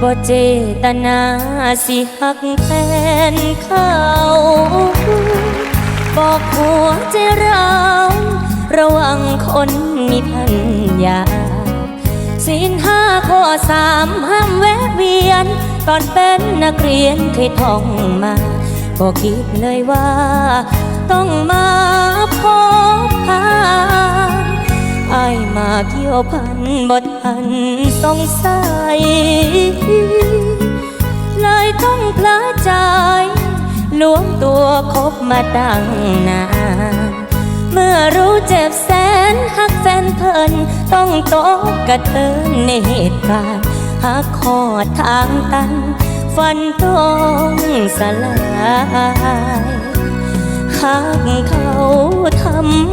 บ่เจตนาสิหักแฟนเขาบอกหัวใจเราระวังคนมีพันยาสินห้าข้อสามห้ามแวะเวียน ตอนเป็นนักเรียนเคยท่องมาบอกคิดเลยว่า ต้องมา เกี่ยวพันบ่ทันสงสัยเลยต้องพลาใจล้วงตัวคบมาตั้งนานเมื่อรู้เจ็บแสนหักแฟนเพลินต้องตกกระเทินในเหตุการณ์หักคอทางตัน ฟันต้องสลายหักเขาทำ